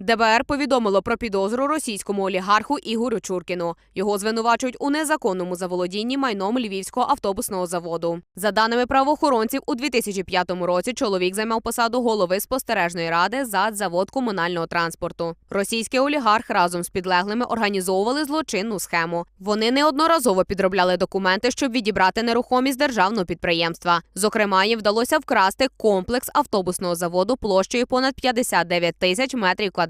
ДБР повідомило про підозру російському олігарху Ігорю Чуркіну. Його звинувачують у незаконному заволодінні майном львівського автобусного заводу. За даними правоохоронців, у 2005 році чоловік займав посаду голови спостережної ради за завод комунального транспорту. Російський олігарх разом з підлеглими організовували злочинну схему. Вони неодноразово підробляли документи, щоб відібрати нерухомість державного підприємства. Зокрема, їм вдалося вкрасти комплекс автобусного заводу площею понад 59 тисяч метрів квадратних.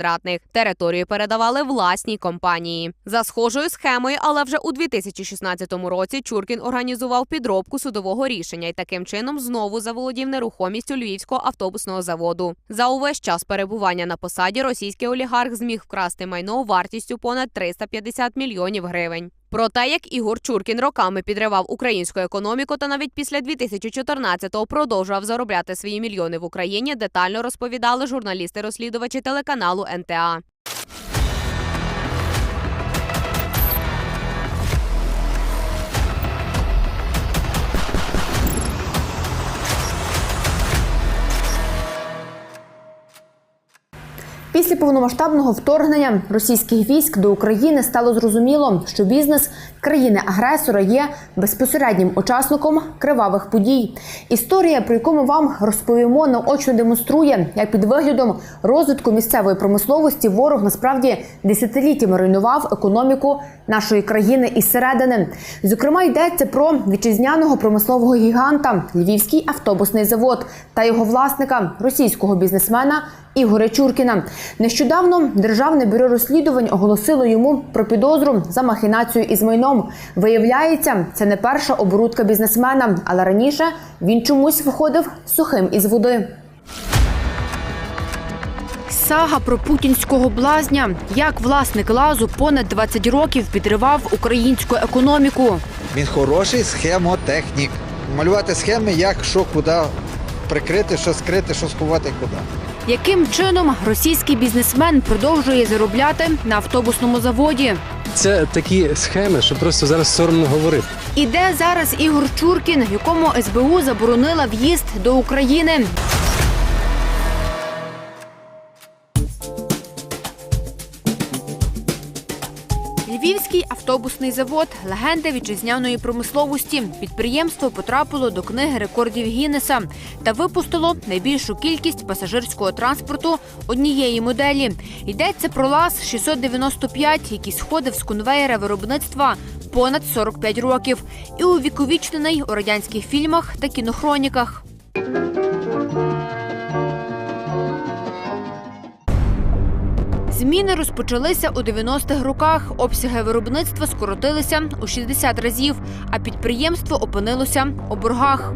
Територію передавали власній компанії. За схожою схемою, але вже у 2016 році Чуркін організував підробку судового рішення і таким чином знову заволодів нерухомістю львівського автобусного заводу. За увесь час перебування на посаді російський олігарх зміг вкрасти майно вартістю понад 350 мільйонів гривень. Про те, як Ігор Чуркін роками підривав українську економіку та навіть після 2014-го продовжував заробляти свої мільйони в Україні, детально розповідали журналісти-розслідувачі телеканалу НТА. Після повномасштабного вторгнення російських військ до України стало зрозуміло, що бізнес країни-агресора є безпосереднім учасником кривавих подій. Історія, про яку ми вам розповімо, наочно демонструє, як під виглядом розвитку місцевої промисловості ворог насправді десятиліттями руйнував економіку нашої країни із середини. Зокрема, йдеться про вітчизняного промислового гіганта Львівський автобусний завод та його власника російського бізнесмена Ігоря Чуркіна. Нещодавно державне бюро розслідувань оголосило йому про підозру за махінацію із майном. Виявляється, це не перша оборудка бізнесмена, але раніше він чомусь виходив сухим із води. Сага про путінського блазня, як власник лазу понад 20 років підривав українську економіку. Він хороший схемотехнік. Малювати схеми, як що куди прикрити, що скрити, що сховати куди. Яким чином російський бізнесмен продовжує заробляти на автобусному заводі? Це такі схеми, що просто зараз соромно говорити. Іде зараз Ігор Чуркін, якому СБУ заборонила в'їзд до України? Львівський автобусний завод легенда вітчизняної промисловості. Підприємство потрапило до книги рекордів Гіннеса та випустило найбільшу кількість пасажирського транспорту однієї моделі. Йдеться про ЛАЗ 695, який сходив з конвеєра виробництва понад 45 років і увіковічнений у радянських фільмах та кінохроніках. Зміни розпочалися у 90-х роках. Обсяги виробництва скоротилися у 60 разів, а підприємство опинилося у боргах.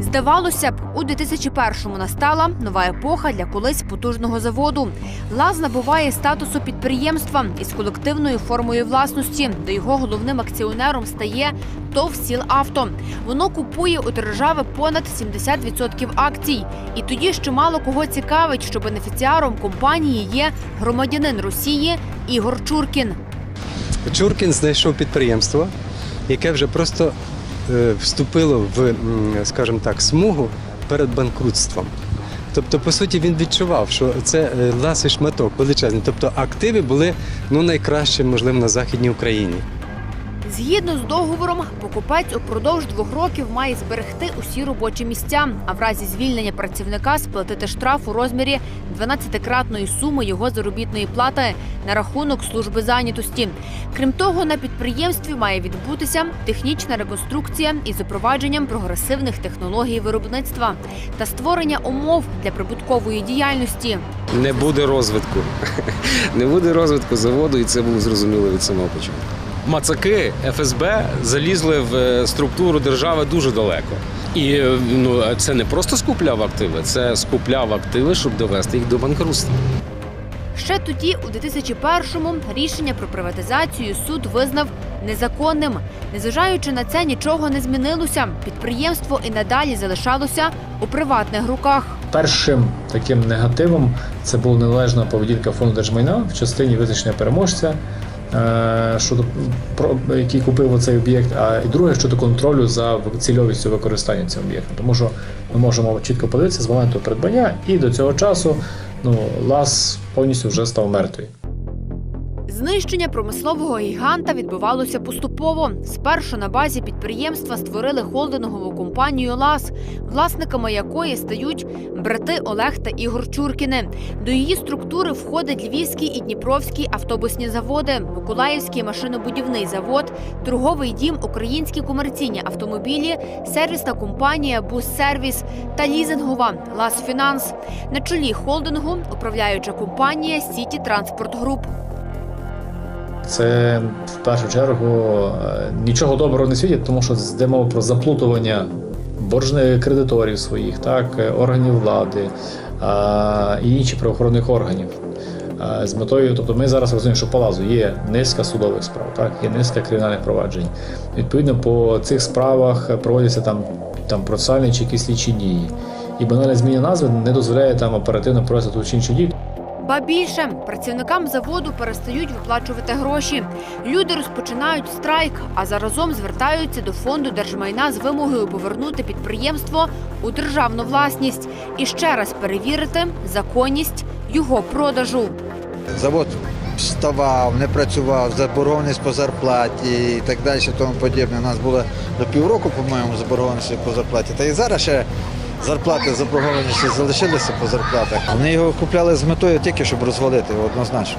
Здавалося б, у 2001-му настала нова епоха для колись потужного заводу. ЛАЗ набуває статусу підприємства із колективною формою власності, де його головним акціонером стає ТОВ «Сілавто». Воно купує у держави понад 70% акцій. І тоді ще мало кого цікавить, що бенефіціаром компанії є громадянин Росії Ігор Чуркін. Чуркін знайшов підприємство, яке вже просто е, вступило в, скажімо так, смугу перед банкрутством. Тобто, по суті, він відчував, що це е, ласий шматок величезний. Тобто активи були ну, найкраще, можливо, на Західній Україні. Згідно з договором, покупець упродовж двох років має зберегти усі робочі місця, а в разі звільнення працівника сплатити штраф у розмірі 12-кратної суми його заробітної плати на рахунок служби зайнятості. Крім того, на підприємстві має відбутися технічна реконструкція із запровадженням прогресивних технологій виробництва та створення умов для прибуткової діяльності. не буде розвитку. Не буде розвитку заводу, і це було зрозуміло від самого початку. Мацаки ФСБ залізли в е, структуру держави дуже далеко. І е, ну, це не просто скупляв активи, це скупляв активи, щоб довести їх до банкрутства. Ще тоді, у 2001-му, рішення про приватизацію суд визнав незаконним. Незважаючи на це, нічого не змінилося. Підприємство і надалі залишалося у приватних руках. Першим таким негативом це була належна поведінка фонду держмайна в частині визначення переможця е, щодо про- який купив цей об'єкт, а і друге щодо контролю за цільовістю використання цього об'єкта. Тому що ми можемо чітко подивитися з моменту придбання, і до цього часу ну, лас повністю вже став мертвий. Знищення промислового гіганта відбувалося поступово. Спершу на базі підприємства створили холдингову компанію ЛАС, власниками якої стають брати Олег та Ігор Чуркіни. До її структури входять Львівський і Дніпровський автобусні заводи, Миколаївський машинобудівний завод, торговий дім, українські комерційні автомобілі, сервісна компанія Буссервіс та лізингова ЛАС Фінанс. На чолі холдингу управляюча компанія Сіті Транспорт Груп. Це в першу чергу е, нічого доброго не світить, тому що йде мова про заплутування боржних кредиторів своїх, так, е, органів влади а, і інших правоохоронних органів. А, З метою, тобто ми зараз розуміємо, що по лазу є низка судових справ, так, є низка кримінальних проваджень. Відповідно, по цих справах проводяться там, там процесуальні чи якісь слідчі дії. І банальна зміна назви не дозволяє там оперативно провести ту чи іншу дію. Ба більше працівникам заводу перестають виплачувати гроші. Люди розпочинають страйк, а заразом звертаються до фонду держмайна з вимогою повернути підприємство у державну власність і ще раз перевірити законність його продажу. Завод вставав, не працював, заборгованість по зарплаті і так далі, тому подібне. У нас було до півроку, по-моєму, заборгованість по зарплаті. Та і зараз ще зарплати заборговані залишилися по зарплатах. Вони його купляли з метою тільки, щоб розвалити, однозначно.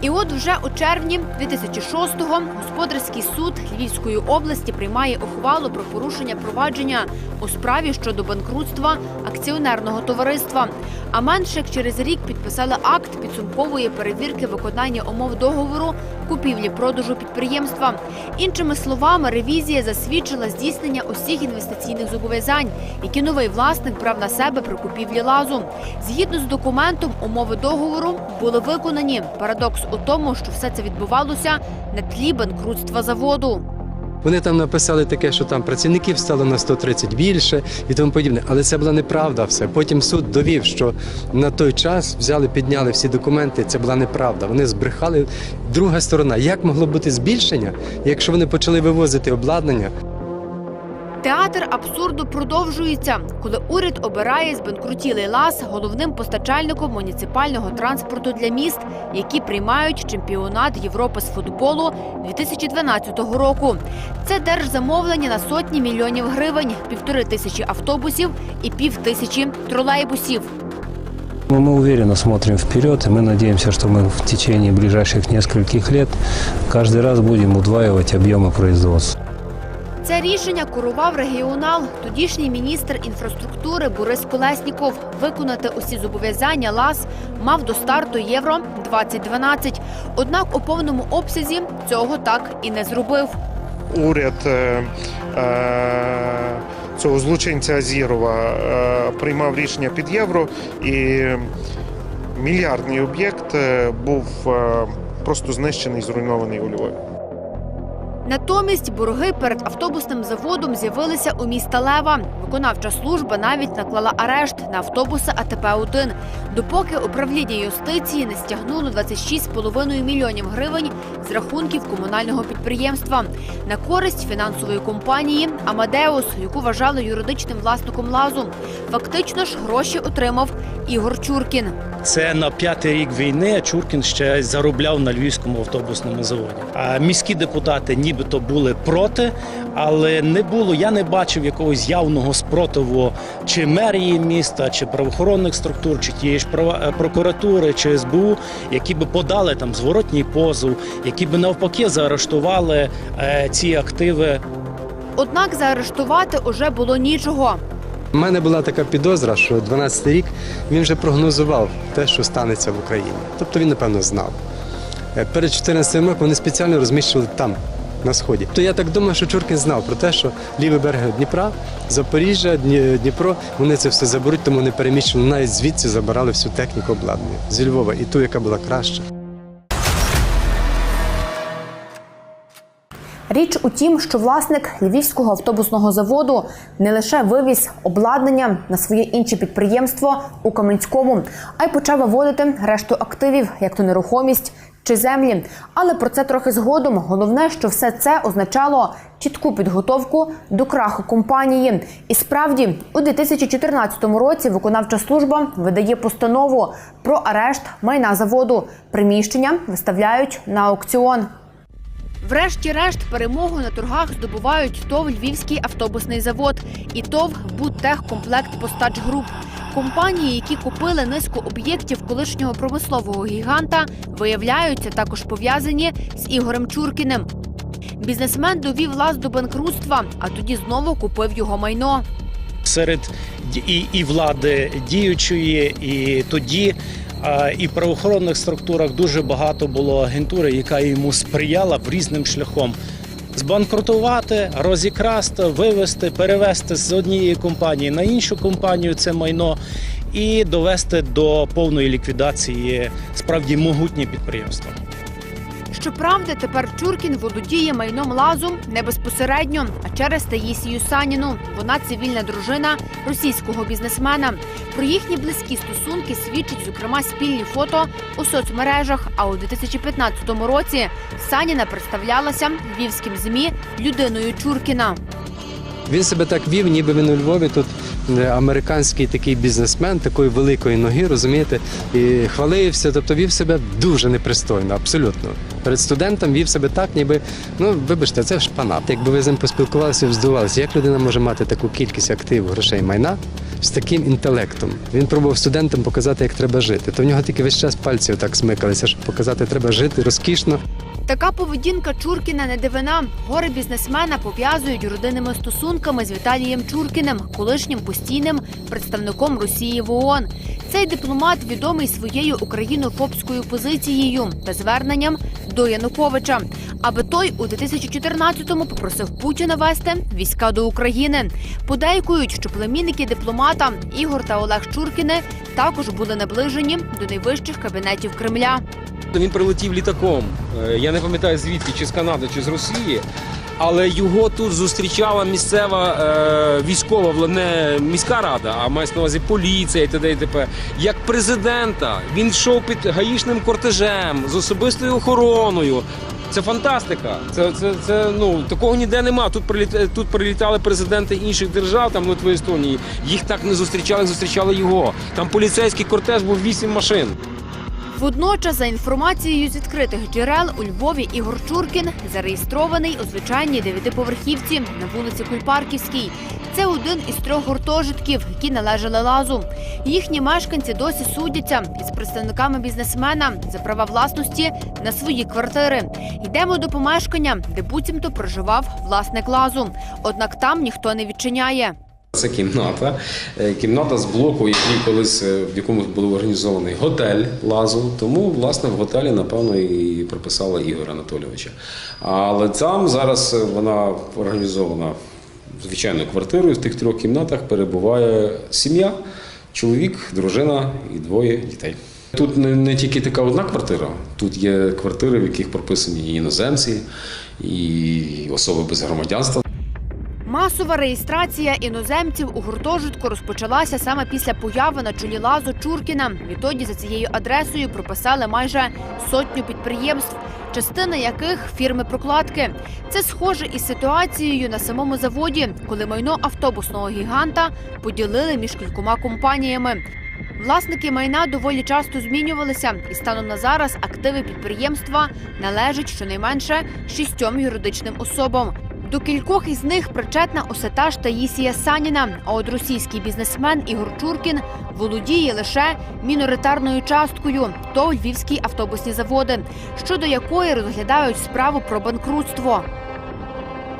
І от вже у червні 2006-го господарський суд Львівської області приймає ухвалу про порушення провадження у справі щодо банкрутства акціонерного товариства. А менше як через рік підписали акт підсумкової перевірки виконання умов договору купівлі-продажу підприємства. Іншими словами, ревізія засвідчила здійснення усіх інвестиційних зобов'язань, які новий власник брав на себе при купівлі лазу. Згідно з документом, умови договору були виконані. Парадокс у тому, що все це відбувалося на тлі банкрутства заводу. Вони там написали таке, що там працівників стало на 130 більше і тому подібне. Але це була неправда. Все потім суд довів, що на той час взяли, підняли всі документи. Це була неправда. Вони збрехали. Друга сторона, як могло бути збільшення, якщо вони почали вивозити обладнання? Театр абсурду продовжується, коли уряд обирає збанкрутілий лас головним постачальником муніципального транспорту для міст, які приймають чемпіонат Європи з футболу 2012 року. Це держзамовлення на сотні мільйонів гривень, півтори тисячі автобусів і пів тисячі тролейбусів. Мы мы уверенно смотрим вперед, и мы надеемся, что мы в течение ближайших нескольких лет каждый раз будем удваивать объемы производства. Це рішення курував регіонал, тодішній міністр інфраструктури Борис Колесніков. Виконати усі зобов'язання ЛАС мав до старту Євро 2012. Однак у повному обсязі цього так і не зробив. уряд е, е, цього злочинця Азірова е, приймав рішення під євро, і мільярдний об'єкт був просто знищений, зруйнований у Львові. Натомість борги перед автобусним заводом з'явилися у міста Лева. Виконавча служба навіть наклала арешт на автобуси АТП-1, допоки управління юстиції не стягнуло 26,5 мільйонів гривень з рахунків комунального підприємства на користь фінансової компанії Амадеус, яку вважали юридичним власником лазу. Фактично ж гроші отримав Ігор Чуркін. Це на п'ятий рік війни Чуркін ще заробляв на львівському автобусному заводі. А міські депутати нібито були проти, але не було. Я не бачив якогось явного спротиву чи мерії міста, чи правоохоронних структур, чи тієї ж е, прокуратури, чи СБУ, які би подали там зворотній позов, які би навпаки заарештували е, ці активи Однак заарештувати уже було нічого. У мене була така підозра, що 12 рік він вже прогнозував те, що станеться в Україні. Тобто він, напевно, знав. Е, Перед 14 роком вони спеціально розміщували там, на сході. То я так думаю, що Чуркін знав про те, що лівий берег Дніпра, Запоріжжя, Дніпро, вони це все заберуть, тому вони переміщували навіть звідси забирали всю техніку обладнання зі Львова і ту, яка була краща. Річ у тім, що власник львівського автобусного заводу не лише вивіз обладнання на своє інше підприємство у Каменському, а й почав виводити решту активів, як то нерухомість чи землі. Але про це трохи згодом. Головне, що все це означало чітку підготовку до краху компанії. І справді, у 2014 році виконавча служба видає постанову про арешт майна заводу. Приміщення виставляють на аукціон. Врешті-решт перемогу на торгах здобувають ТОВ Львівський автобусний завод і ТОВ Будтехкомплект Постач Груп. Компанії, які купили низку об'єктів колишнього промислового гіганта, виявляються також пов'язані з Ігорем Чуркіним. Бізнесмен довів лаз до банкрутства, а тоді знову купив його майно. серед і, і влади діючої, і тоді. І правоохоронних структурах дуже багато було агентури, яка йому сприяла в різним шляхом збанкрутувати, розікрасти, вивести, перевести з однієї компанії на іншу компанію це майно і довести до повної ліквідації справді могутнє підприємство. Щоправда, тепер Чуркін володіє майном лазу не безпосередньо, а через Таїсію Саніну. Вона цивільна дружина російського бізнесмена. Про їхні близькі стосунки свідчить зокрема спільні фото у соцмережах. А у 2015 році Саніна представлялася львівським змі людиною Чуркіна. Він себе так вів, ніби він у Львові тут американський такий бізнесмен, такої великої ноги, розумієте, і хвалився, тобто вів себе дуже непристойно, абсолютно. Перед студентом вів себе так, ніби, ну вибачте, це ж панап. Якби ви з ним поспілкувалися, здивувалися, як людина може мати таку кількість активів, грошей, майна з таким інтелектом. Він пробував студентам показати, як треба жити. То в нього тільки весь час пальці отак смикалися, щоб показати, треба жити розкішно. Така поведінка Чуркіна не дивина. Гори бізнесмена пов'язують родинними стосунками з Віталієм Чуркіним, колишнім постійним представником Росії в ООН. Цей дипломат відомий своєю українофобською позицією та зверненням до Януковича, аби той у 2014-му попросив Путіна вести війська до України. Подейкують, що племінники дипломата Ігор та Олег Чуркіни також були наближені до найвищих кабінетів Кремля. Він прилетів літаком. Е, Я не пам'ятаю звідки, чи з Канади, чи з Росії. Але його тут зустрічала місцева е, військова не міська рада, а мається на увазі поліція і т.д. і т.п. Як президента він йшов під гаїшним кортежем з особистою охороною. Це фантастика. Це, це, це ну такого ніде нема. Тут приліт, тут прилітали президенти інших держав, там Литви, Естонії. Їх так не зустрічали, зустрічали його. Там поліцейський кортеж був вісім машин. Водночас, за інформацією з відкритих джерел, у Львові Ігор Чуркін зареєстрований у звичайній дев'ятиповерхівці на вулиці Кульпарківській. Це один із трьох гуртожитків, які належали лазу. Їхні мешканці досі судяться із представниками бізнесмена за права власності на свої квартири. Йдемо до помешкання, де буцімто проживав власник лазу. Однак там ніхто не відчиняє. Це кімната. Е, Кімната з блоку, який колись е, в якому був організований готель лазу. Тому, власне, в готелі, напевно, і прописала Ігоря Анатолійовича. Але там зараз е, вона організована звичайною квартирою. В тих трьох кімнатах перебуває сім'я, чоловік, дружина і двоє дітей. Тут не, не тільки така одна квартира, тут є квартири, в яких прописані і іноземці, і особи без громадянства. Масова реєстрація іноземців у гуртожитку розпочалася саме після появи на чолі лазу Чуркіна. Відтоді за цією адресою прописали майже сотню підприємств, частина яких фірми прокладки. Це схоже із ситуацією на самому заводі, коли майно автобусного гіганта поділили між кількома компаніями. Власники майна доволі часто змінювалися, і станом на зараз активи підприємства належать щонайменше шістьом юридичним особам. До кількох із них причетна осетаж Таїсія Саніна. А от російський бізнесмен Ігор Чуркін володіє лише міноритарною часткою то львівські автобусні заводи, щодо якої розглядають справу про банкрутство.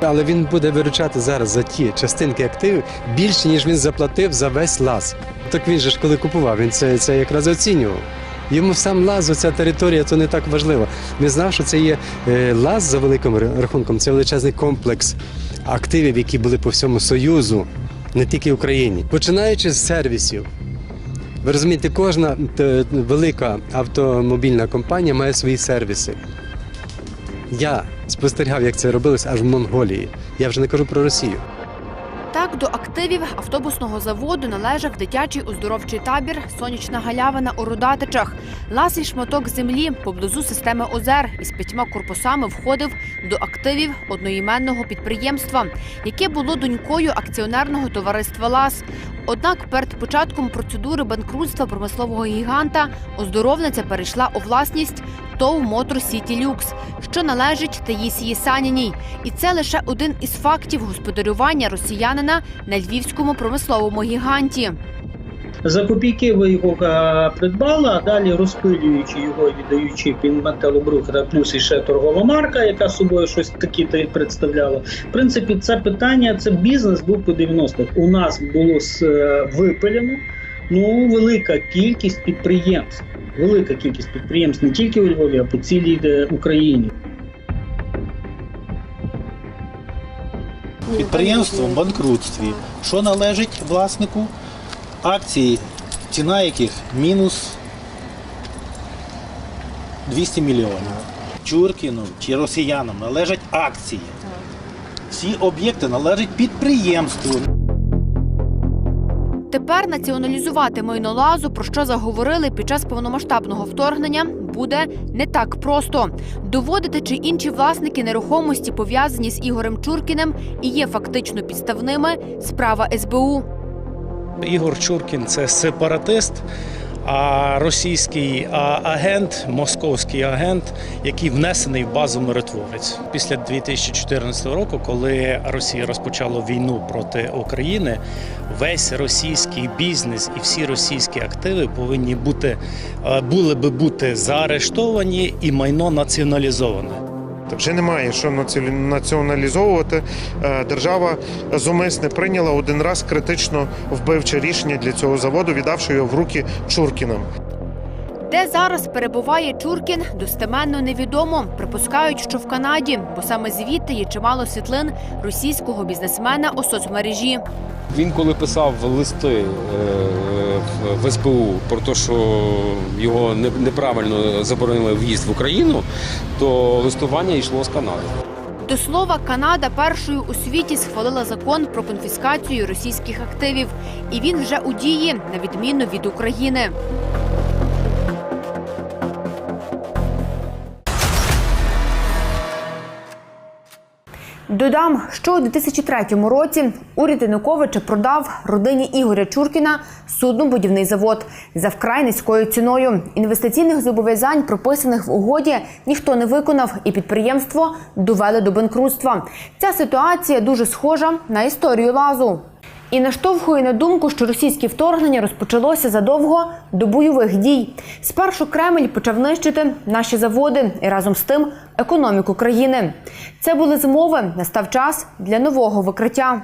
Але він буде виручати зараз за ті частинки активів більше, ніж він заплатив за весь лаз. Так він же ж коли купував, він це, це якраз оцінював. Йому сам лаз, оця територія, то не так важливо. Він знав, що це є е, лаз за великим рахунком, це величезний комплекс активів, які були по всьому Союзу, не тільки Україні. Починаючи з сервісів. Ви розумієте, кожна велика автомобільна компанія має свої сервіси. Я спостерігав, як це робилось аж в Монголії. Я вже не кажу про Росію. До активів автобусного заводу належав дитячий оздоровчий табір Сонячна галявина у Рудатичах. Ласий шматок землі поблизу системи озер із п'ятьма корпусами входив до активів одноіменного підприємства, яке було донькою акціонерного товариства Лас. Однак перед початком процедури банкрутства промислового гіганта оздоровниця перейшла у власність ТОВ Мотор Сіті Люкс, що належить Таїсії Саніній. І це лише один із фактів господарювання росіянина на львівському промисловому гіганті. За копійки ви його е, придбали, а далі розпилюючи його, і віддаючи під металобрух та плюс іще торгова марка, яка собою щось таке представляла. В принципі, це питання, це бізнес був по 90-х. У нас було е, випилено ну, велика кількість підприємств. Велика кількість підприємств не тільки у Львові, а по цілій е, Україні. Підприємство в банкрутстві. Що належить власнику? Акції, ціна яких мінус 200 мільйонів. Чуркіну чи росіянам належать акції. Всі об'єкти належать підприємству. Тепер націоналізувати майно лазу, про що заговорили під час повномасштабного вторгнення, буде не так просто. Доводити, чи інші власники нерухомості пов'язані з Ігорем Чуркіним і є фактично підставними справа СБУ. Ігор Чуркін це сепаратист, а російський агент, московський агент, який внесений в базу миротворець. Після 2014 року, коли Росія розпочала війну проти України, весь російський бізнес і всі російські активи повинні бути були би бути заарештовані і майно націоналізоване. Вже немає що наці- націоналізовувати. Е, Держава зумисне прийняла один раз критично вбивче рішення для цього заводу, віддавши його в руки Чуркінам. Де зараз перебуває Чуркін, достеменно невідомо. Припускають, що в Канаді, бо саме звідти є чимало світлин російського бізнесмена у соцмережі. Він коли писав листи е, в- в СБУ про те, що його неправильно заборонили в'їзд в Україну, то листування йшло з Канади. До слова, Канада першою у світі схвалила закон про конфіскацію російських активів, і він вже у дії, на відміну від України. Додам, що у 2003 році уряд Януковича продав родині Ігоря Чуркіна суднобудівний завод за вкрай низькою ціною. Інвестиційних зобов'язань, прописаних в угоді, ніхто не виконав, і підприємство довели до банкрутства. Ця ситуація дуже схожа на історію лазу. І наштовхує на думку, що російське вторгнення розпочалося задовго до бойових дій. Спершу Кремль почав нищити наші заводи і разом з тим економіку країни. Це були змови. Настав час для нового викриття.